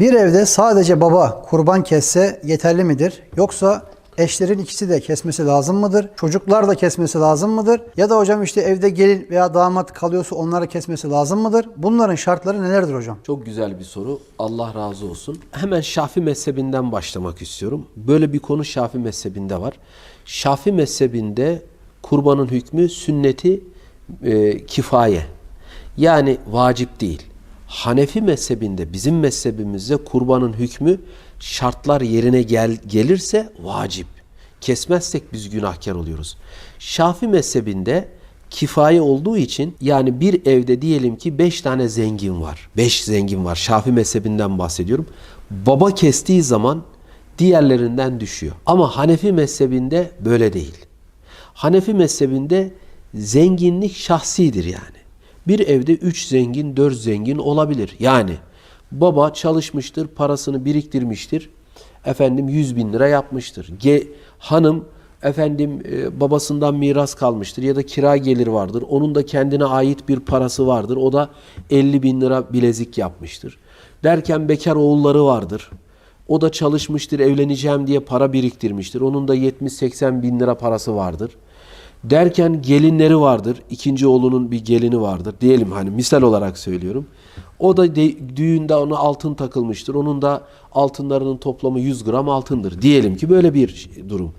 Bir evde sadece baba kurban kesse yeterli midir? Yoksa eşlerin ikisi de kesmesi lazım mıdır? Çocuklar da kesmesi lazım mıdır? Ya da hocam işte evde gelin veya damat kalıyorsa onları kesmesi lazım mıdır? Bunların şartları nelerdir hocam? Çok güzel bir soru. Allah razı olsun. Hemen Şafi mezhebinden başlamak istiyorum. Böyle bir konu Şafi mezhebinde var. Şafi mezhebinde kurbanın hükmü sünneti e, kifaye. Yani vacip değil. Hanefi mezhebinde bizim mezhebimizde kurbanın hükmü şartlar yerine gel, gelirse vacip. Kesmezsek biz günahkar oluyoruz. Şafi mezhebinde kifaye olduğu için yani bir evde diyelim ki 5 tane zengin var. 5 zengin var. Şafi mezhebinden bahsediyorum. Baba kestiği zaman diğerlerinden düşüyor. Ama Hanefi mezhebinde böyle değil. Hanefi mezhebinde zenginlik şahsidir yani. Bir evde 3 zengin, 4 zengin olabilir. Yani baba çalışmıştır, parasını biriktirmiştir. Efendim 100 bin lira yapmıştır. Ge hanım efendim e, babasından miras kalmıştır ya da kira gelir vardır. Onun da kendine ait bir parası vardır. O da 50 bin lira bilezik yapmıştır. Derken bekar oğulları vardır. O da çalışmıştır, evleneceğim diye para biriktirmiştir. Onun da 70-80 bin lira parası vardır. Derken gelinleri vardır. İkinci oğlunun bir gelini vardır. Diyelim hani misal olarak söylüyorum. O da de, düğünde ona altın takılmıştır. Onun da altınlarının toplamı 100 gram altındır. Diyelim ki böyle bir durum.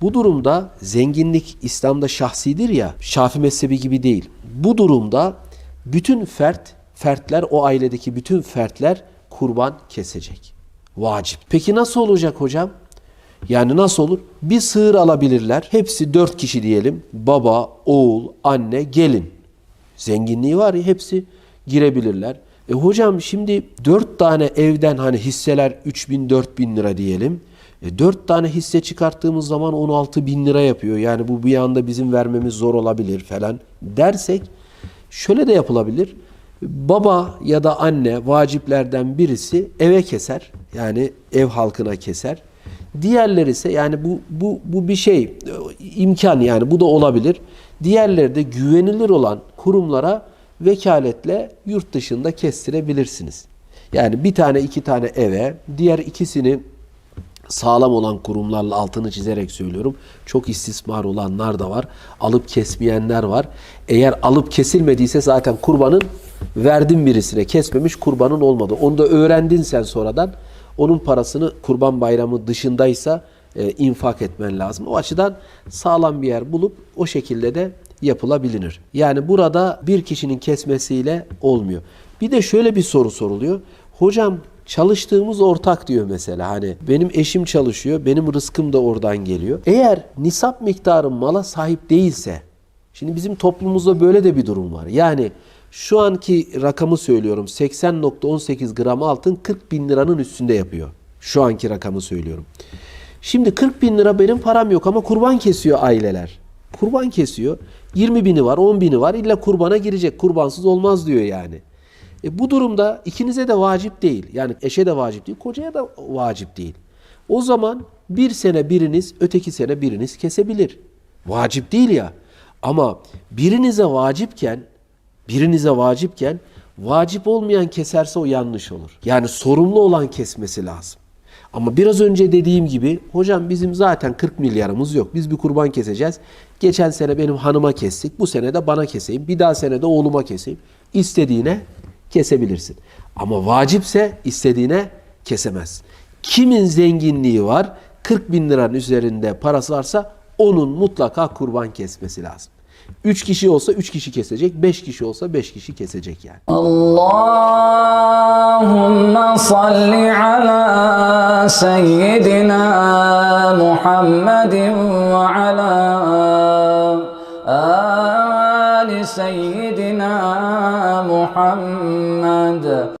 Bu durumda zenginlik İslam'da şahsidir ya, Şafi mezhebi gibi değil. Bu durumda bütün fert, fertler o ailedeki bütün fertler kurban kesecek. Vacip. Peki nasıl olacak hocam? Yani nasıl olur? Bir sığır alabilirler. Hepsi dört kişi diyelim. Baba, oğul, anne, gelin. Zenginliği var ya hepsi girebilirler. E hocam şimdi dört tane evden hani hisseler 3 bin 4 bin lira diyelim. E 4 tane hisse çıkarttığımız zaman 16 bin lira yapıyor. Yani bu bir anda bizim vermemiz zor olabilir falan dersek şöyle de yapılabilir. Baba ya da anne vaciplerden birisi eve keser. Yani ev halkına keser. Diğerleri ise yani bu bu bu bir şey imkan yani bu da olabilir. Diğerleri de güvenilir olan kurumlara vekaletle yurt dışında kestirebilirsiniz. Yani bir tane iki tane eve, diğer ikisini sağlam olan kurumlarla altını çizerek söylüyorum. Çok istismar olanlar da var. Alıp kesmeyenler var. Eğer alıp kesilmediyse zaten kurbanın verdin birisine kesmemiş kurbanın olmadı. Onu da öğrendin sen sonradan. Onun parasını kurban bayramı dışındaysa e, infak etmen lazım. O açıdan sağlam bir yer bulup o şekilde de yapılabilir. Yani burada bir kişinin kesmesiyle olmuyor. Bir de şöyle bir soru soruluyor. Hocam çalıştığımız ortak diyor mesela hani benim eşim çalışıyor benim rızkım da oradan geliyor. Eğer nisap miktarı mala sahip değilse şimdi bizim toplumumuzda böyle de bir durum var. Yani şu anki rakamı söylüyorum 80.18 gram altın 40 bin liranın üstünde yapıyor. Şu anki rakamı söylüyorum. Şimdi 40 bin lira benim param yok ama kurban kesiyor aileler. Kurban kesiyor. 20 bini var 10 bini var illa kurbana girecek. Kurbansız olmaz diyor yani. E bu durumda ikinize de vacip değil. Yani eşe de vacip değil, kocaya da vacip değil. O zaman bir sene biriniz, öteki sene biriniz kesebilir. Vacip değil ya. Ama birinize vacipken, birinize vacipken vacip olmayan keserse o yanlış olur. Yani sorumlu olan kesmesi lazım. Ama biraz önce dediğim gibi hocam bizim zaten 40 milyarımız yok. Biz bir kurban keseceğiz. Geçen sene benim hanıma kestik. Bu sene de bana keseyim. Bir daha sene de oğluma keseyim. İstediğine kesebilirsin. Ama vacipse istediğine kesemez. Kimin zenginliği var 40 bin liranın üzerinde parası varsa onun mutlaka kurban kesmesi lazım. 3 kişi olsa 3 kişi kesecek, 5 kişi olsa 5 kişi kesecek yani. Allahümme salli ala seyyidina Muhammedin ve ala ali seyyidina Muhammed.